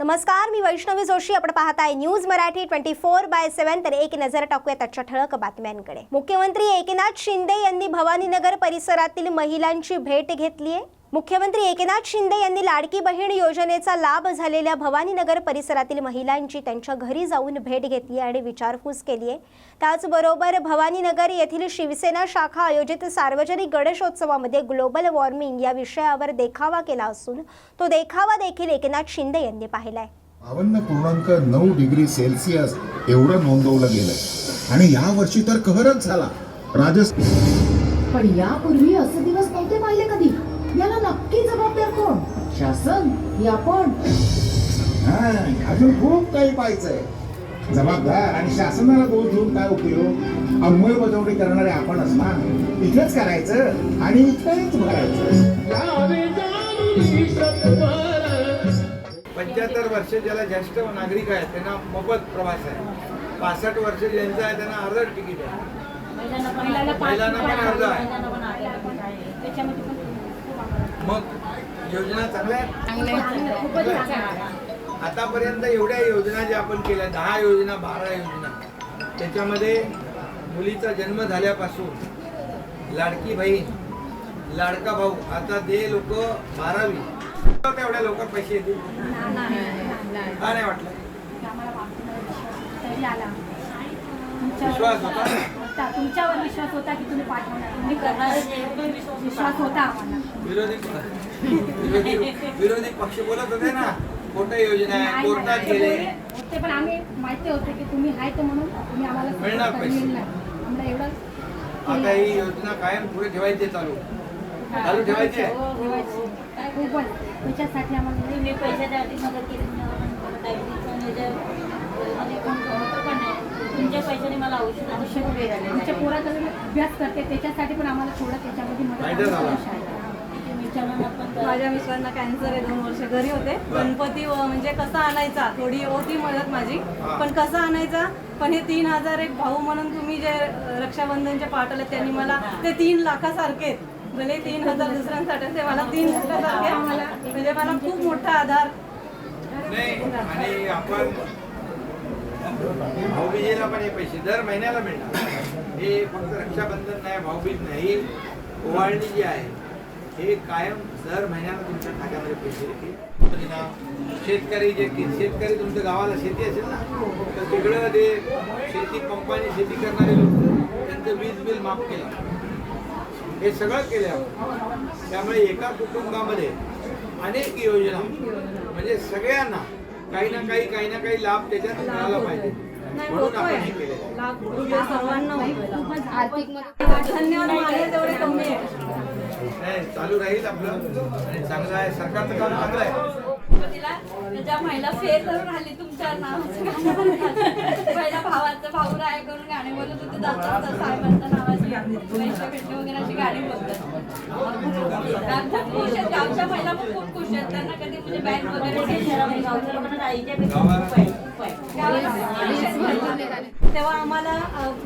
नमस्कार मी वैष्णवी जोशी. आपण पाहताय news Marathi twenty four by seven. तर एक नजर टाकूया त्याच्या ठळक बातम्यांकडे. मुख्यमंत्री एकनाथ शिंदे यांनी भवानीनगर परिसरातील महिलांची भेट घेतली आहे मुख्यमंत्री एकनाथ शिंदे यांनी लाडकी बहीण योजनेचा लाभ झालेल्या भवानीनगर परिसरातील महिलांची त्यांच्या घरी जाऊन भेट घेतली आणि विचारपूस केली आहे. त्याचबरोबर भवानीनगर येथील शिवसेना शाखा आयोजित सार्वजनिक गणेशोत्सवामध्ये ग्लोबल वॉर्मिंग या विषयावर देखावा केला असून तो देखावा देखील एकनाथ शिंदे यांनी पाहिलाय. बावन्न पूर्णांक नऊ डिग्री सेल्सिअस एवढं नोंदवलं गेलंय. आणि या वर्षी तर कहरच झाला. राजस्थान पण यापूर्वी असे दिवस नव्हते पाहिले कधी. याला नक्की जबाबदार कोण? शासन की आपण? हा, अजून खूप काही पाहायचंय. जबाबदार आणि शासनाला दोष देऊन काय उपयोग? अंमलबजावणी करणारे आपणच ना? इथेच करायचं आणि इथेच भरायचं. पंच्याहत्तर वर्ष ज्याला ज्येष्ठ नागरिक आहेत त्यांना मोफत प्रवास आहे. पासष्ट वर्ष ज्यांचं आहे त्यांना अर्ध तिकीट आहे. महिलांना पण अर्ध आहे. मग योजना चांगल्या आहेत? आतापर्यंत एवढ्या योजना ज्या आपण केल्या दहा योजना बारा योजना त्याच्यामध्ये मुलीचा जन्म झाल्यापासून लाडकी बहीण लाडका भाऊ आता ते लोक बारावी. तेवढ्या लवकर पैसे येतील? का नाही वाटलं? विश्वास होता? होता तुमच्यावर विश्वास होता की तुम्ही पाठवणार? तुम्ही करणार? विश्वास होता आम्हाला. विरोधी विरोधी विरोधी पक्ष बोलत होते ना कोणत्या योजना आहे नाही, कोर्टात नाही, गेले ते होते पण आम्ही माहिती होते की तुम्ही आहे तर म्हणून तुम्ही आम्हाला मिळणार करा, पैसे. मिळणार. आम्हाला एवढं आता ही योजना कायम पुढे ठेवायची आहे चालू. चालू ठेवायची आहे? ठेवायची. खूपच त्याच्यासाठी आम्हाला तुम्ही पैशासाठी मदत केली पण पण नाही. तुमच्या पैशाने मला औषध आवश्यक. तुमच्या पोराचा अभ्यास करते त्याच्यासाठी पण आम्हाला थोडं त्याच्यामध्ये मदत. आवश्यक आहे. माझ्या मिस्टरांना कॅन्सर आहे दोन वर्ष घरी होते गणपती व- म्हणजे कसा आणायचा थोडी होती मदत माझी. पण कसा आणायचा पण हे तीन हजार एक भाऊ म्हणून तुम्ही जे रक्षाबंधनचे पाठवले त्यांनी मला ते तीन लाखासारखे आहेत. भले तीन हजार दुसऱ्यांसाठी ते मला तीन लाखासारखे म्हणजे मला खूप मोठा आधार नाही आणि आपण भाऊबीजेला पण हे पैसे दर महिन्याला मिळणार. हे फक्त रक्षाबंधन नाही भाऊबीज नाही ओवाळणी जी आहे हे कायम दर महिन्याला तुमच्या खात्यामध्ये पैसे येतील. शेतकरी जे शेतकरी तुमच्या गावाला शेती असेल ना तर तिकडं ते शेती पंपाने शेती करणारे लोक त्यांचं वीज बिल माफ केलं. हे सगळं केलं आपण त्यामुळे एका कुटुंबामध्ये अनेक योजना म्हणजे सगळ्यांना काही ना काही काही ना काही लाभ त्याच्यात मिळाला पाहिजे. म्हणून आपण हे नाही चालू राहील आपलं. आणि चांगलं आहे. सरकारचं काम चांगलं आहे. त्याच्या महिला फेर करून राहिली तुमच्या नावाचं गाणं पहिल्या भावाचं भाऊ राय करून गाणे बोलत होते नावाची पैसे भेटले वगैरे अशी गाणी बोलतात. गावच्या महिला पण खूप खुश आहेत. त्यांना कधी म्हणजे वगैरे तेव्हा आम्हाला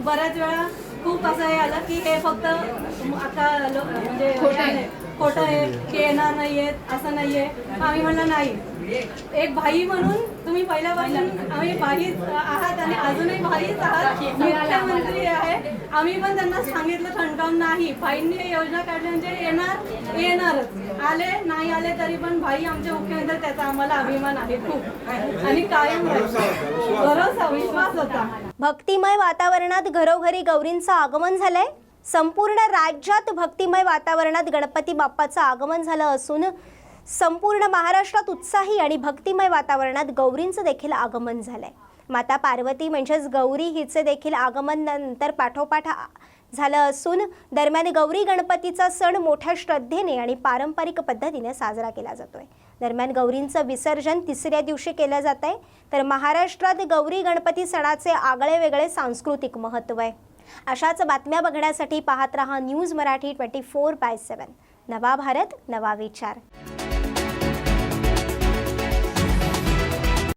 बऱ्याच वेळा खूप असं हे आलं की हे फक्त आता म्हणजे हे आहे, खोटं आहे. की येणार नाहीयेत असं नाहीये. आम्ही म्हणलं नाही. एक भाई म्हणून तुम्ही पहिल्यापासून आम्ही भाईच आहात आणि अजूनही भाईच आहात. मुख्यमंत्री आहे. आम्ही पण त्यांना सांगितलं लॉकडाऊन नाही. भाईंनी योजना काढली म्हणजे येणार येणारच. आले नाही आले तरी पण भाई आमचे मुख्यमंत्री त्याचा आम्हाला अभिमान आहे खूप. आणि कायम भरोसा विश्वास. होता. भक्तिमय वातावरणात घरोघरी गौरींचं आगमन झालंय. संपूर्ण राज्यात भक्तिमय वातावरणात गणपती बाप्पाचं आगमन झालं असून संपूर्ण महाराष्ट्रात उत्साही आणि भक्तिमय वातावरणात गौरींचं देखील आगमन झालंय. माता पार्वती म्हणजेच गौरी हिचे देखील आगमन नंतर पाठोपाठ झालं असून दरम्यान गौरी गणपतीचा सण मोठ्या श्रद्धेने आणि पारंपरिक पद्धतीने साजरा केला जातोय. दरम्यान गौरींचं विसर्जन तिसऱ्या दिवशी केलं जात आहे तर महाराष्ट्रात गौरी गणपती सणाचे आगळे वेगळे सांस्कृतिक महत्त्व आहे. अशाच बातम्या बघण्यासाठी पाहत रहा news Marathi twenty four by seven. नवा भारत नवा विचार.